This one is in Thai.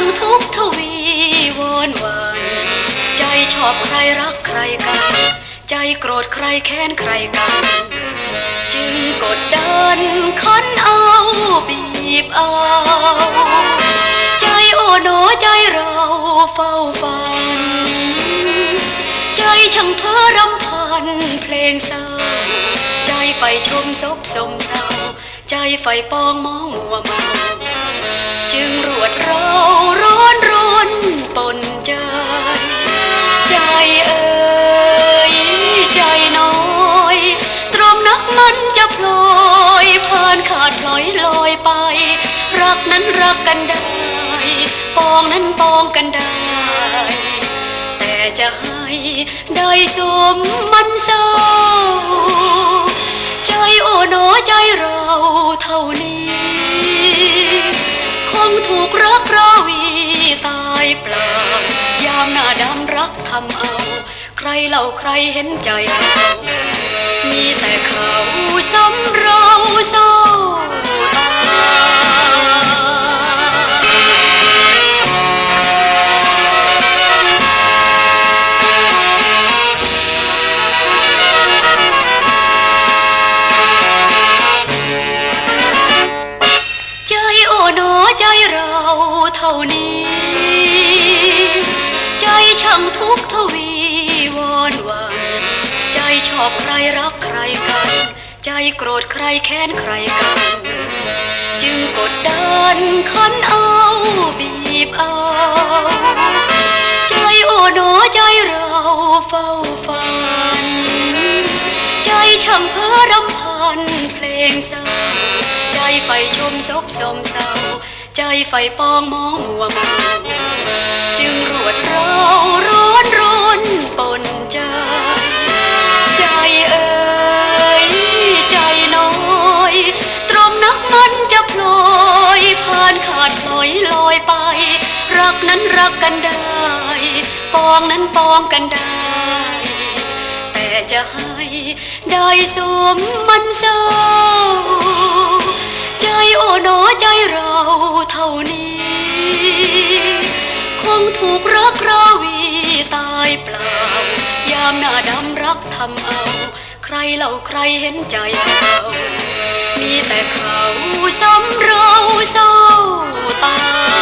งทุกทวีวอนวานใจชอบใครรักใครกัน ใจโกรธใครแค้นใครกัน จึงกดดันคันเอาบีบเอา ใจโอ้หนใจเราเฝ้าฝัน ใจช่างเพ้อรำพันเพลงเศร้า ใจไปชมซบสมเศร้า ใจไฟปองมองมัวเมา จึงรวดเราร้อนรนปนใจ ใจเอ่ยใจน้อย ตรมนักมันจะพลอยผ่านขาดพลอยลอยไป รักนั้นรักกันได้ ปองนั้นปองกันได้ แต่จะให้ได้สมมันเศร้าใจโอ้หนอใจเราเท่านี้ ถูกรักราวีตายเปล่ายามหน้าดำรักทำเอา ใครเล่าใครเห็นใจเรามีแต่เขาเรา ใจเราเท่านี้ ใจช่างทุกข์ทวีวอนวานใจชอบใครรักใครกัน ใจโกรธใครแค้นใครกัน จึงกดดันคันเอาบีบเอา ใจโอ้หนอใจเราเฝ้าฝัน ใจช่างเพ้อรำพันเพลงเศร้า ไฟชมซบสมเศร้า ใจไฟปองมองมัวเมาจึงรวดเราร้อนรนปนใจใจเอ่ยใจน้อย ตรมนักมันจะพลอยผ่านขาดพลอยลอยไป รักนั้นรักกันได้ ปองนั้นปองกันได้ แต่จะให้ได้สมมันเศร้า น้อใจเราเท่านี้ คงถูกรักราวีตายเปล่า ยามหน้าดำรักทำเอา ใครเล่าใครเห็นใจเรามีแต่เขาซ้ำเราเศร้าตา